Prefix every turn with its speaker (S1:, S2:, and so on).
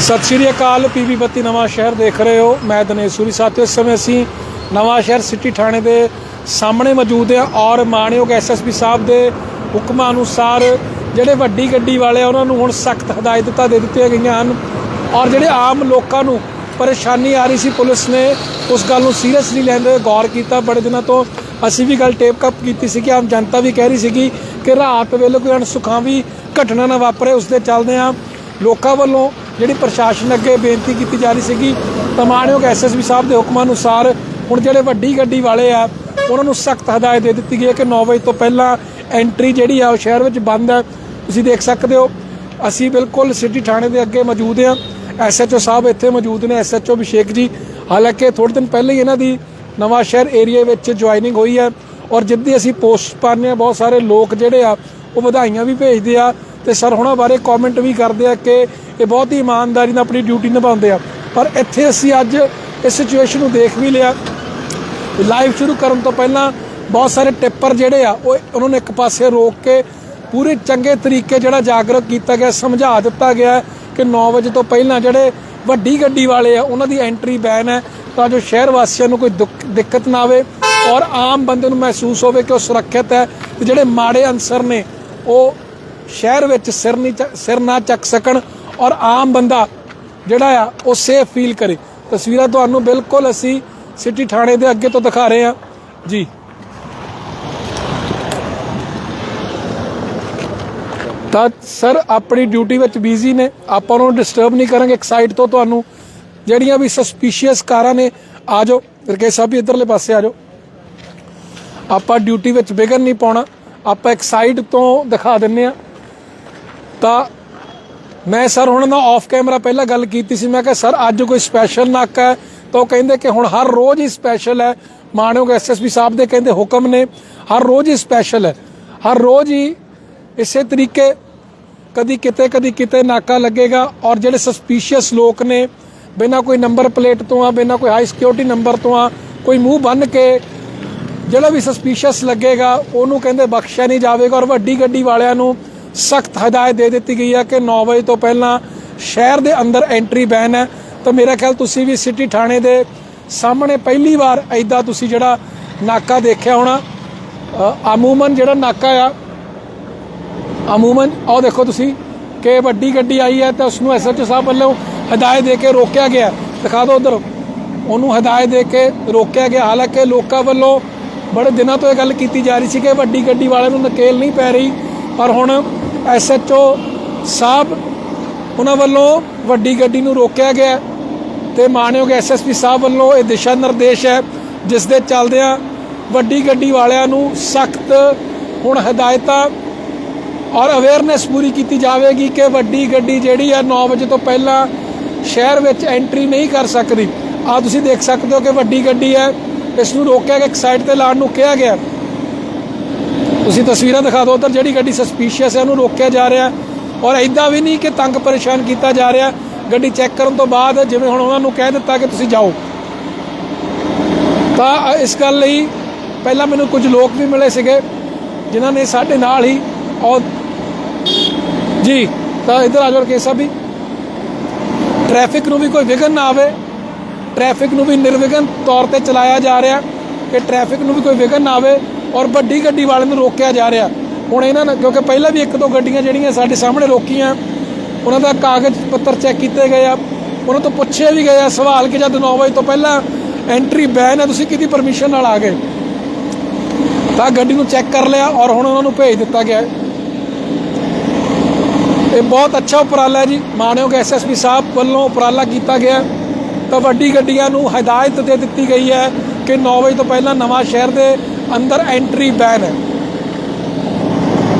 S1: ਸਤਿ ਸ਼੍ਰੀ ਅਕਾਲ ਪੀਬੀ ਬੱਤੀ ਨਵਾਂ ਸ਼ਹਿਰ ਦੇਖ ਰਹੇ ਹੋ। ਮੈਂ ਦਿਨੇਸ਼ ਸੂਰੀ। ਸਾਥੀਓ, ਇਸ ਸਮੇਂ ਅਸੀਂ ਨਵਾਂ ਸ਼ਹਿਰ ਸਿਟੀ ਥਾਣੇ ਦੇ ਸਾਹਮਣੇ ਮੌਜੂਦ ਹਾਂ ਔਰ ਮਾਣਯੋਗ ਐਸਐਸਪੀ ਸਾਹਿਬ ਦੇ ਹੁਕਮਾਂ ਅਨੁਸਾਰ ਜਿਹੜੇ ਵੱਡੀ ਗੱਡੀ ਵਾਲੇ ਆ, ਉਹਨਾਂ ਨੂੰ ਹੁਣ ਸਖਤ ਹਦਾਇਤਾਂ ਦੇ ਦਿੱਤੀਆਂ ਗਈਆਂ ਹਨ ਔਰ ਜਿਹੜੇ ਆਮ ਲੋਕਾਂ ਨੂੰ ਪਰੇਸ਼ਾਨੀ ਆ ਰਹੀ ਸੀ, ਪੁਲਿਸ ਨੇ ਉਸ ਗੱਲ ਨੂੰ ਸੀਰੀਅਸਲੀ ਲੈਂਦੇ ਹੋਏ ਗੌਰ ਕੀਤਾ। ਬੜੇ ਦਿਨਾਂ ਤੋਂ ਅਸੀਂ ਵੀ ਗੱਲ ਟੇਪ ਕੱਪ ਕੀਤੀ ਸੀ ਕਿ ਆਮ ਜਨਤਾ ਵੀ ਕਹਿ ਰਹੀ ਸੀਗੀ ਕਿ ਰਾਤ ਵੇਲੇ ਕੋਈ ਅਣਸੁਖਾਵੀ ਘਟਨਾ ਨਾ ਵਾਪਰੇ ਉਸ ਦੇ ਚੱਲਦੇ ਆ ਲੋਕਾਂ ਵੱਲੋਂ ਜਿਹੜੀ ਪ੍ਰਸ਼ਾਸਨ ਅੱਗੇ ਬੇਨਤੀ ਕੀਤੀ ਜਾ ਰਹੀ ਸੀਗੀ ਤਮਾਣਯੋਗ ਐਸਐਸਪੀ ਸਾਹਿਬ ਦੇ ਹੁਕਮਾਂ ਅਨੁਸਾਰ ਹੁਣ ਜਿਹੜੇ ਵੱਡੀ ਗੱਡੀ ਵਾਲੇ ਆ, ਉਹਨਾਂ ਨੂੰ ਸਖਤ ਹਦਾਇਤ ਦੇ ਦਿੱਤੀ ਗਈ ਹੈ ਕਿ 9 ਵਜੇ ਤੋਂ ਪਹਿਲਾਂ ਐਂਟਰੀ ਜਿਹੜੀ ਆ ਉਹ ਸ਼ਹਿਰ ਵਿੱਚ ਬੰਦ ਹੈ। ਤੁਸੀਂ ਦੇਖ ਸਕਦੇ ਹੋ, ਅਸੀਂ ਬਿਲਕੁਲ ਸਿਟੀ ਥਾਣੇ ਦੇ ਅੱਗੇ ਮੌਜੂਦ ਹਾਂ। ਐਸਐਚਓ ਸਾਹਿਬ ਇੱਥੇ ਮੌਜੂਦ ਨੇ ਐਸਐਚਓ ਅਭਿਸ਼ੇਕ ਜੀ। ਹਾਲਾਂਕਿ ਥੋੜੇ ਦਿਨ ਪਹਿਲਾਂ ਹੀ ਇਹਨਾਂ ਦੀ ਨਵਾਂ ਸ਼ਹਿਰ ਏਰੀਆ ਵਿੱਚ ਜੁਆਇਨਿੰਗ ਹੋਈ ਹੈ ਔਰ ਜਿੱਦੀ ਅਸੀਂ ਪੋਸਟ ਪਾਉਂਦੇ ਹਾਂ, ਬਹੁਤ ਸਾਰੇ ਲੋਕ ਜਿਹੜੇ ਆ, ਉਹ ਵਧਾਈਆਂ ਵੀ ਭੇਜਦੇ ਆ। ਤੇ ਸਰ, ਹੁਣਾਂ ਬਾਰੇ ਕਮੈਂਟ ਵੀ ਕਰਦੇ ਆ ਕਿ ਇਹ ਬਹੁਤ ਹੀ ਇਮਾਨਦਾਰੀ ਨਾਲ ਆਪਣੀ ਡਿਊਟੀ ਨਿਭਾਉਂਦੇ ਆ। ਪਰ ਇੱਥੇ ਅਸੀਂ ਅੱਜ ਇਸ ਸਿਚੁਏਸ਼ਨ ਨੂੰ ਦੇਖ ਵੀ ਲਿਆ। ਲਾਈਵ ਸ਼ੁਰੂ ਕਰਨ ਤੋਂ ਪਹਿਲਾਂ ਬਹੁਤ ਸਾਰੇ ਟਿੱਪਰ ਜਿਹੜੇ ਆ, ਉਹ ਉਹਨਾਂ ਨੂੰ ਇੱਕ ਪਾਸੇ ਰੋਕ ਕੇ ਪੂਰੇ ਚੰਗੇ ਤਰੀਕੇ ਜਿਹੜਾ ਜਾਗਰੂਕ ਕੀਤਾ ਗਿਆ, ਸਮਝਾ ਦਿੱਤਾ ਗਿਆ ਕਿ 9 ਵਜੇ ਤੋਂ ਪਹਿਲਾਂ ਜਿਹੜੇ ਵੱਡੀ ਗੱਡੀ ਵਾਲੇ ਆ, ਉਹਨਾਂ ਦੀ ਐਂਟਰੀ ਬੈਨ ਹੈ। ਤਾਂ ਜੋ ਸ਼ਹਿਰ ਵਾਸੀਆਂ ਨੂੰ ਕੋਈ ਦੁੱਖ- ਦਿੱਕਤ ਨਾ ਆਵੇ ਔਰ ਆਮ ਬੰਦੇ ਨੂੰ ਮਹਿਸੂਸ ਹੋਵੇ ਕਿ ਉਹ ਸੁਰੱਖਿਅਤ ਹੈ ਤੇ ਜਿਹੜੇ ਮਾੜੇ ਅਨਸਰ ਨੇ, ਉਹ ਸ਼ਹਿਰ ਵਿੱਚ ਸਿਰ ਨਹੀਂ ਚੱਕ- ਸਿਰ ਨਾ ਚੱਕ ਸਕਣ। ਔਰ ਆਮ ਬੰਦਾ ਜਿਹੜਾ ਆ, ਉਹ ਸੇਫ ਫੀਲ ਕਰੇ। ਤਸਵੀਰਾਂ ਤੁਹਾਨੂੰ ਬਿਲਕੁਲ ਅਸੀਂ ਸਿਟੀ ਥਾਣੇ ਦੇ ਅੱਗੇ ਤੋਂ ਦਿਖਾ ਰਹੇ ਹਾਂ। ਜੀ। ਤਾਂ ਸਰ, ਆਪਣੀ ਡਿਊਟੀ ਵਿੱਚ ਬਿਜ਼ੀ ਨੇ। ਆਪਾਂ ਨੂੰ ਡਿਸਟਰਬ ਨਹੀਂ ਕਰਾਂਗੇ। ਇੱਕ ਸਾਈਡ ਤੋਂ ਤੁਹਾਨੂੰ ਜਿਹੜੀਆਂ ਵੀ ਸਸਪੀਸ਼ੀਅਸ ਕਾਰਾਂ ਨੇ, ਆ ਜਾਓ। ਰਕੇ ਸਾਹਿਬ ਵੀ ਇਧਰਲੇ ਪਾਸੇ ਆ ਜਾਓ। ਆਪਾਂ ਡਿਊਟੀ ਵਿੱਚ ਵਿਗਨ ਨਹੀਂ ਪਾਉਣਾ। ਆਪਾਂ ਇੱਕ ਸਾਈਡ ਤੋਂ ਦਿਖਾ ਦਿੰਨੇ ਆ ਤਾਂ ਮੈਂ ਸਰ ਹੁਣ ਨਾ ਆਫ ਕੈਮਰਾ ਪਹਿਲਾਂ ਗੱਲ ਕੀਤੀ ਸੀ, ਮੈਂ ਕਿਹਾ ਸਰ ਅੱਜ ਕੋਈ ਸਪੈਸ਼ਲ ਨਾਕਾ ਹੈ ਤਾਂ ਉਹ ਕਹਿੰਦੇ ਕਿ ਹੁਣ ਹਰ ਰੋਜ਼ ਹੀ ਸਪੈਸ਼ਲ ਹੈ। ਮਾਣਯੋਗ ਐਸਐਸਪੀ ਸਾਹਿਬ ਦੇ ਕਹਿੰਦੇ ਹੁਕਮ ਨੇ, ਹਰ ਰੋਜ਼ ਹੀ ਸਪੈਸ਼ਲ ਹੈ। ਹਰ ਰੋਜ਼ ਹੀ ਇਸੇ ਤਰੀਕੇ ਕਦੀ ਕਿਤੇ ਕਦੀ ਕਿਤੇ ਨਾਕਾ ਲੱਗੇਗਾ। ਔਰ ਜਿਹੜੇ ਸਸਪੀਸ਼ੀਅਸ ਲੋਕ ਨੇ, ਬਿਨਾਂ ਕੋਈ ਨੰਬਰ ਪਲੇਟ ਤੋਂ ਆ, ਬਿਨਾਂ ਕੋਈ ਹਾਈ ਸਿਕਿਉਰਿਟੀ ਨੰਬਰ ਤੋਂ ਆ, ਕੋਈ ਮੂੰਹ ਬੰਨ ਕੇ ਜਿਹੜਾ ਵੀ ਸਸਪੀਸ਼ੀਅਸ ਲੱਗੇਗਾ, ਉਹਨੂੰ ਕਹਿੰਦੇ ਬਖਸ਼ਿਆ ਨਹੀਂ ਜਾਵੇਗਾ। ਔਰ ਵੱਡੀ ਗੱਡੀ ਵਾਲਿਆਂ ਨੂੰ ਸਖਤ ਹਦਾਇਤ ਦੇ ਦਿੱਤੀ ਗਈ ਹੈ ਕਿ 9 ਵਜੇ ਤੋਂ ਪਹਿਲਾਂ ਸ਼ਹਿਰ ਦੇ ਅੰਦਰ ਐਂਟਰੀ ਬੈਨ ਹੈ। ਤਾਂ ਮੇਰਾ ਖਿਆਲ ਤੁਸੀਂ ਵੀ ਸਿਟੀ ਥਾਣੇ ਦੇ ਸਾਹਮਣੇ ਪਹਿਲੀ ਵਾਰ ਐਦਾਂ ਤੁਸੀਂ ਜਿਹੜਾ ਨਾਕਾ ਦੇਖਿਆ ਹੋਣਾ। ਅ, ਅਮੂਮਨ ਜਿਹੜਾ ਨਾਕਾ ਆ ਅਮੂਮਨ ਆਹ ਦੇਖੋ ਤੁਸੀਂ ਕਿ ਵੱਡੀ ਗੱਡੀ ਆਈ ਹੈ ਤਾਂ ਉਸ ਨੂੰ ਐਸਐਚਓ ਸਾਹਿਬ ਵੱਲੋਂ ਹਦਾਇਤ ਦੇ ਕੇ ਰੋਕਿਆ ਗਿਆ। ਦਿਖਾ ਦਿਓ ਉਧਰ ਉਹਨੂੰ ਹਦਾਇਤ ਦੇ ਕੇ ਰੋਕਿਆ ਗਿਆ। ਹਾਲਾਂਕਿ ਲੋਕਾਂ ਵੱਲੋਂ ਬੜੇ ਦਿਨਾਂ ਤੋਂ ਇਹ ਗੱਲ ਕੀਤੀ ਜਾ ਰਹੀ ਸੀ ਕਿ ਵੱਡੀ ਗੱਡੀ ਵਾਲਿਆਂ ਨੂੰ ਨਕੇਲ ਨਹੀਂ ਪੈ ਰਹੀ ਪਰ ਹੁਣ ਐਸਐਚਓ ਸਾਹਿਬ ਉਹਨਾਂ ਵੱਲੋਂ ਵੱਡੀ ਗੱਡੀ ਨੂੰ ਰੋਕਿਆ ਗਿਆ ਤੇ ਮਾਨਯੋਗ ਐਸਐਸਪੀ ਸਾਹਿਬ ਵੱਲੋਂ ਇਹ ਦਿਸ਼ਾ ਨਿਰਦੇਸ਼ ਹੈ, ਜਿਸ ਦੇ ਚੱਲਦਿਆਂ ਵੱਡੀ ਗੱਡੀ ਵਾਲਿਆਂ ਨੂੰ ਸਖਤ ਹੁਣ ਹਦਾਇਤਾਂ ਔਰ ਅਵੇਅਰਨੈਸ ਪੂਰੀ ਕੀਤੀ ਜਾਵੇਗੀ ਕਿ ਵੱਡੀ ਗੱਡੀ ਜਿਹੜੀ ਆ 9 ਵਜੇ ਤੋਂ ਪਹਿਲਾਂ ਸ਼ਹਿਰ ਵਿੱਚ ਐਂਟਰੀ ਨਹੀਂ ਕਰ ਸਕਦੀ। ਆ ਤੁਸੀਂ ਦੇਖ ਸਕਦੇ ਹੋ ਕਿ ਵੱਡੀ ਗੱਡੀ ਹੈ, ਇਸ ਨੂੰ ਰੋਕਿਆ ਗਿਆ, ਇੱਕ ਸਾਈਡ ਤੇ ਲਾਉਣ ਨੂੰ ਕਿਹਾ ਗਿਆ। ਤੁਸੀਂ ਤਸਵੀਰਾਂ ਦਿਖਾ ਦਿਓ ਉਧਰ ਜਿਹੜੀ ਗੱਡੀ ਸਸਪੀਸ਼ੀਅਸ ਹੈ, ਉਹਨੂੰ ਰੋਕਿਆ ਜਾ ਰਿਹਾ ਔਰ ਐਦਾਂ ਵੀ ਨਹੀਂ ਕਿ ਤੰਗ ਪਰੇਸ਼ਾਨ ਕੀਤਾ ਜਾ ਰਿਹਾ। ਗੱਡੀ ਚੈੱਕ ਕਰਨ ਤੋਂ ਬਾਅਦ ਜਿਵੇਂ ਹੁਣ ਉਹਨਾਂ ਨੂੰ ਕਹਿ ਦਿੱਤਾ ਕਿ ਤੁਸੀਂ ਜਾਓ। ਤਾਂ ਇਸ ਗੱਲ ਲਈ ਪਹਿਲਾਂ ਮੈਨੂੰ ਕੁਝ ਲੋਕ ਵੀ ਮਿਲੇ ਸੀਗੇ, ਜਿਨ੍ਹਾਂ ਨੇ ਸਾਡੇ ਨਾਲ ਹੀ ਔਰ ਜੀ, ਤਾਂ ਇਧਰ ਆ ਜਾਓ ਕੇ ਸਾਹਿਬ ਵੀ ਟ੍ਰੈਫਿਕ ਨੂੰ ਵੀ ਕੋਈ ਵਿਘਨ ਨਾ ਆਵੇ। ਟ੍ਰੈਫਿਕ ਨੂੰ ਵੀ ਨਿਰਵਿਘਨ ਤੌਰ ਤੇ ਚਲਾਇਆ ਜਾ ਰਿਹਾ ਕਿ ਟ੍ਰੈਫਿਕ ਨੂੰ ਵੀ ਕੋਈ ਵਿਘਨ ਨਾ ਆਵੇ। ਔਰ ਵੱਡੀ ਗੱਡੀ ਵਾਲਿਆਂ ਨੂੰ ਰੋਕਿਆ ਜਾ ਰਿਹਾ। ਹੁਣ ਇਹਨਾਂ ਨੇ ਕਿਉਂਕਿ ਪਹਿਲਾਂ ਵੀ ਇੱਕ ਦੋ ਗੱਡੀਆਂ ਜਿਹੜੀਆਂ ਸਾਡੇ ਸਾਹਮਣੇ ਰੋਕੀਆਂ, ਉਹਨਾਂ ਦਾ ਕਾਗਜ਼ ਪੱਤਰ ਚੈੱਕ ਕੀਤੇ ਗਏ ਆ। ਉਹਨਾਂ ਤੋਂ ਪੁੱਛਿਆ ਵੀ ਗਿਆ ਸਵਾਲ ਕਿ ਜਦ 9 ਵਜੇ ਤੋਂ ਪਹਿਲਾਂ ਐਂਟਰੀ ਬੈਨ ਹੈ ਤੁਸੀਂ ਕਿਹਦੀ ਪਰਮਿਸ਼ਨ ਨਾਲ ਆ ਗਏ? ਤਾਂ ਗੱਡੀ ਨੂੰ ਚੈੱਕ ਕਰ ਲਿਆ ਔਰ ਹੁਣ ਉਹਨਾਂ ਨੂੰ ਭੇਜ ਦਿੱਤਾ ਗਿਆ ਇਹ ਬਹੁਤ ਅੱਛਾ ਉਪਰਾਲਾ ਹੈ ਜੀ। ਮਾਨਯੋਗ ਐਸਐਸਪੀ ਸਾਹਿਬ ਵੱਲੋਂ ਉਪਰਾਲਾ ਕੀਤਾ ਗਿਆ। ਤਾਂ ਵੱਡੀ ਗੱਡੀਆਂ ਨੂੰ ਹਦਾਇਤ ਦੇ ਦਿੱਤੀ ਗਈ ਹੈ ਕਿ 9 ਵਜੇ ਤੋਂ ਪਹਿਲਾਂ ਨਵਾਂ ਸ਼ਹਿਰ ਦੇ ਅੰਦਰ ਐਂਟਰੀ ਬੈਨ ਹੈ।